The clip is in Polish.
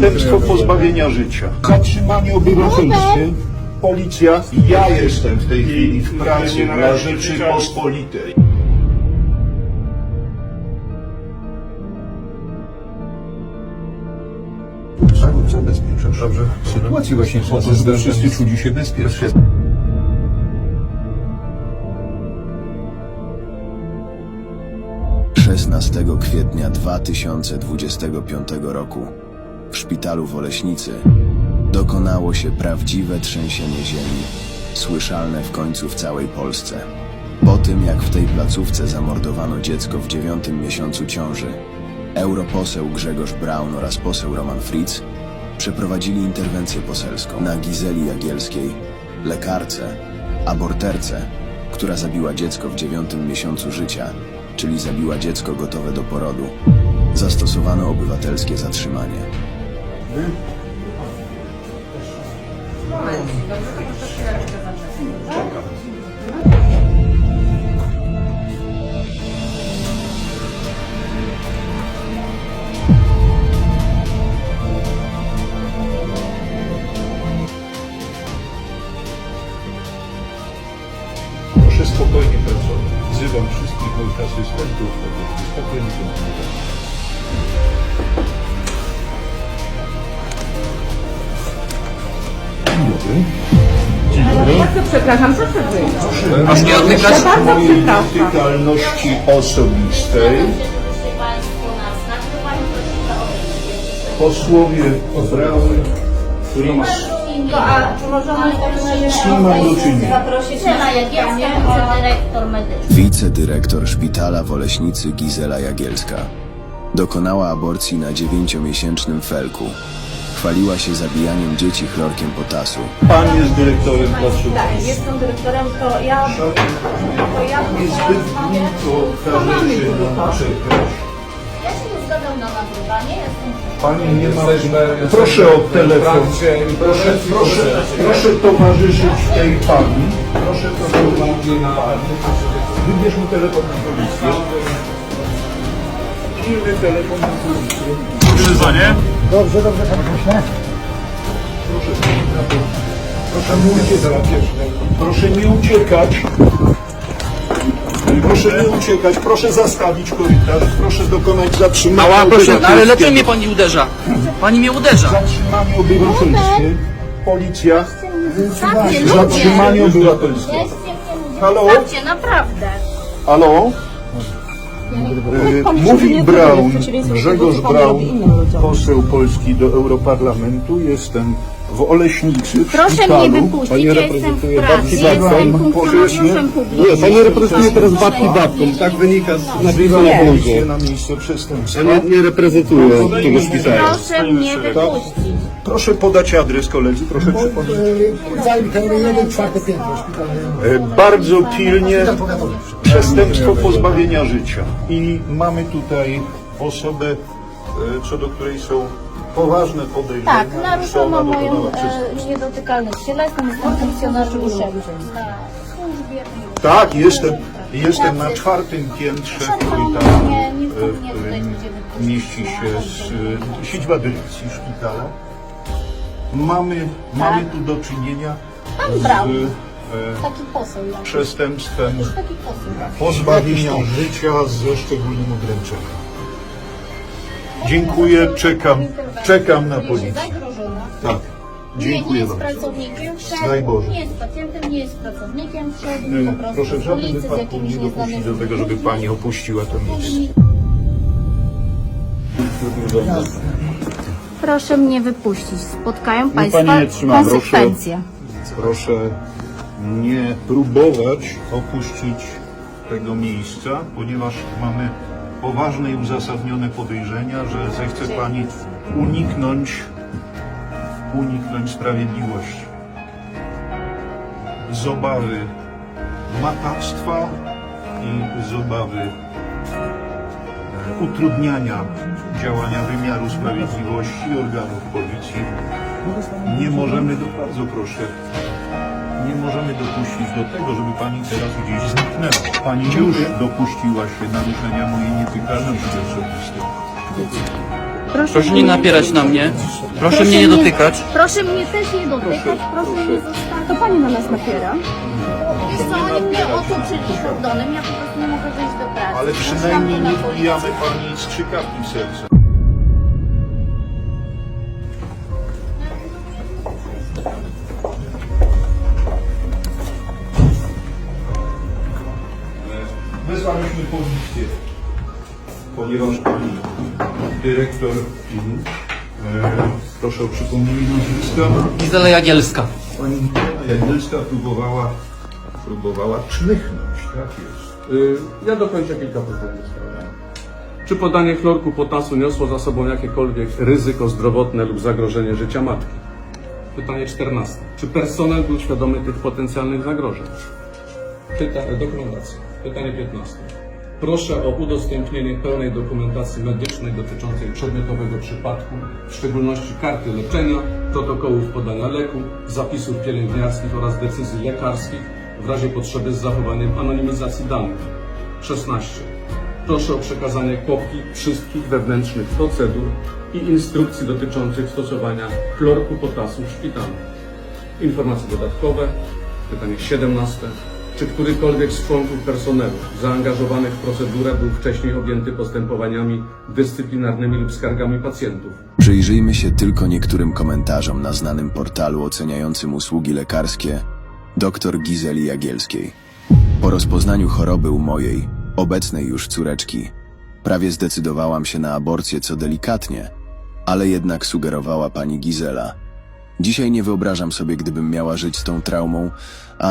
Przestępstwo pozbawienia życia. Zatrzymanie obywatelskie. Policja. Ja jestem w tej chwili w pracy dla Rzeczypospolitej. Zabezpieczam. Dobrze. Sytuacji właśnie po to, wszyscy czuli się bezpiecznie. 16 kwietnia 2025 roku w szpitalu w Oleśnicy dokonało się prawdziwe trzęsienie ziemi, słyszalne w końcu w całej Polsce. Po tym, jak w tej placówce zamordowano dziecko w dziewiątym miesiącu ciąży, europoseł Grzegorz Braun oraz poseł Roman Fritz przeprowadzili interwencję poselską na Gizeli Jagielskiej, lekarce, aborterce, która zabiła dziecko w dziewiątym miesiącu życia, czyli zabiła dziecko gotowe do porodu. Zastosowano obywatelskie zatrzymanie. Proszę spokojnie pracować. Wzywam wszystkich moich asystentów, żeby spokojnie kontynuować. Bardzo przepraszam, proszę wyjść. Proszę Ja bardzo przepraszam. nietykalności osobistej posłowie Braun, Fritz, To, a czy możemy z kim mam do czynienia? zaprosić na Jagielska, wicedyrektor medyczny. Wicedyrektor szpitala w Oleśnicy Gizela Jagielska dokonała aborcji na dziewięciomiesięcznym felku. Chwaliła się zabijaniem dzieci chlorkiem potasu. Pan jest dyrektorem placówki. Tak, jestem dyrektorem, to ja... To ja Niezbyt długo każe się nam czekać. Ja się nie zgadzam na nagrywanie, jestem... Pani nie ma... Proszę o telefon. Proszę, proszę, proszę towarzyszyć tej pani. Proszę towarzyszyć tej pani. Wybierz mu telefon na policję. Pilny telefon na policję. Dobrze, dobrze, panie pośle. Proszę, proszę nie uciekać. Proszę nie uciekać. Proszę nie uciekać. Proszę zastawić korytarz. Proszę dokonać zatrzymania Ała, proszę, ale dlaczego mnie pani uderza? Pani mnie uderza. Zatrzymanie obywatelskie. Policja. Zatrzymanie obywatelskie. Halo? Naprawdę. Halo? E, Mówi Braun, Grzegorz Braun, poseł polski do Europarlamentu. Jestem w Oleśnicy, w Proszę szpitalu. mnie wypuścić, ja jestem w pracy, jestem funkcjonariuszem publicznym. Nie, pani reprezentuje teraz babki babką, tak wynika z Policja na miejsce przestępstwa. Ja nie, nie reprezentuję tego szpitala. Proszę mnie wypuścić. Proszę podać adres koledzy, proszę przypomnieć. Czwarte piętro szpitala. E, Bardzo pilnie przestępstwo pozbawienia życia. I mamy tutaj osobę, e, co do której są poważne podejrzenia. Tak, naruszono moją e, niedotykalność cielesną, jestem funkcjonariuszem na służbie. Tak, jestem, jestem na czwartym piętrze korytarza, Nie, nie, e, w nie, tutaj którym mieści się z, e, siedziba dyrekcji szpitala. Mamy, mamy tu do czynienia Pan z Braun. e, Taki poseł jak przestępstwem taki poseł. pozbawienia życia ze szczególnym odręczeniem. Dziękuję, czekam, czekam na policję. Zagrożona. Tak, Nie, nie dziękuję jest bardzo. pracownikiem wszedł, Daj Boże. nie jest pacjentem, nie jest pracownikiem wszedł, Nie, po prostu Proszę w z żadnym ulicy z wypadku jakimiś nie dopuścić do tego, żeby. Pani opuściła to miejsce. Proszę mnie wypuścić. Spotkają Państwa pani nie trzyma, proszę. konsekwencje. Proszę nie próbować opuścić tego miejsca, ponieważ mamy poważne i uzasadnione podejrzenia, że zechce Pani uniknąć, uniknąć sprawiedliwości. Z obawy matactwa i z obawy e, utrudniania działania wymiaru sprawiedliwości organów policji nie możemy, bardzo proszę, nie możemy dopuścić do tego, żeby pani teraz gdzieś zniknęła. Pani już dopuściła się naruszenia mojej nietykalności osobistej. Proszę nie napierać na mnie. Proszę mnie nie dotykać. Proszę mnie też nie dotykać, proszę mnie zostawić. To pani na nas napiera. Wiesz co, oni mnie otoczyli kordonem, ja po prostu nie mogę wyjść do pracy. Ale przynajmniej na nie policję. wbijamy pani strzykawki w serce. Wezwaliśmy policję, ponieważ pani dyrektor, e, proszę o przypomnienie nazwiska, Gizela Jagielska. pani Jagielska próbowała, próbowała czmychnąć, tak jest. Y, Ja dokończę kilka pytań. Czy podanie chlorku potasu niosło za sobą jakiekolwiek ryzyko zdrowotne lub zagrożenie życia matki? Pytanie 14. Czy personel był świadomy tych potencjalnych zagrożeń? Pyta, dokumentacja. Pytanie 15. Proszę o udostępnienie pełnej dokumentacji medycznej dotyczącej przedmiotowego przypadku, w szczególności karty leczenia, protokołów podania leku, zapisów pielęgniarskich oraz decyzji lekarskich w razie potrzeby z zachowaniem anonimizacji danych. 16. Proszę o przekazanie kopii wszystkich wewnętrznych procedur i instrukcji dotyczących stosowania chlorku potasu w szpitalu. Informacje dodatkowe. Pytanie 17. Czy którykolwiek z członków personelu zaangażowanych w procedurę był wcześniej objęty postępowaniami dyscyplinarnymi lub skargami pacjentów? Przyjrzyjmy się tylko niektórym komentarzom na znanym portalu oceniającym usługi lekarskie dr Gizeli Jagielskiej. Po rozpoznaniu choroby u mojej, obecnej już córeczki, prawie zdecydowałam się na aborcję, co delikatnie, ale jednak sugerowała pani Gizela. Dzisiaj nie wyobrażam sobie, gdybym miała żyć z tą traumą, a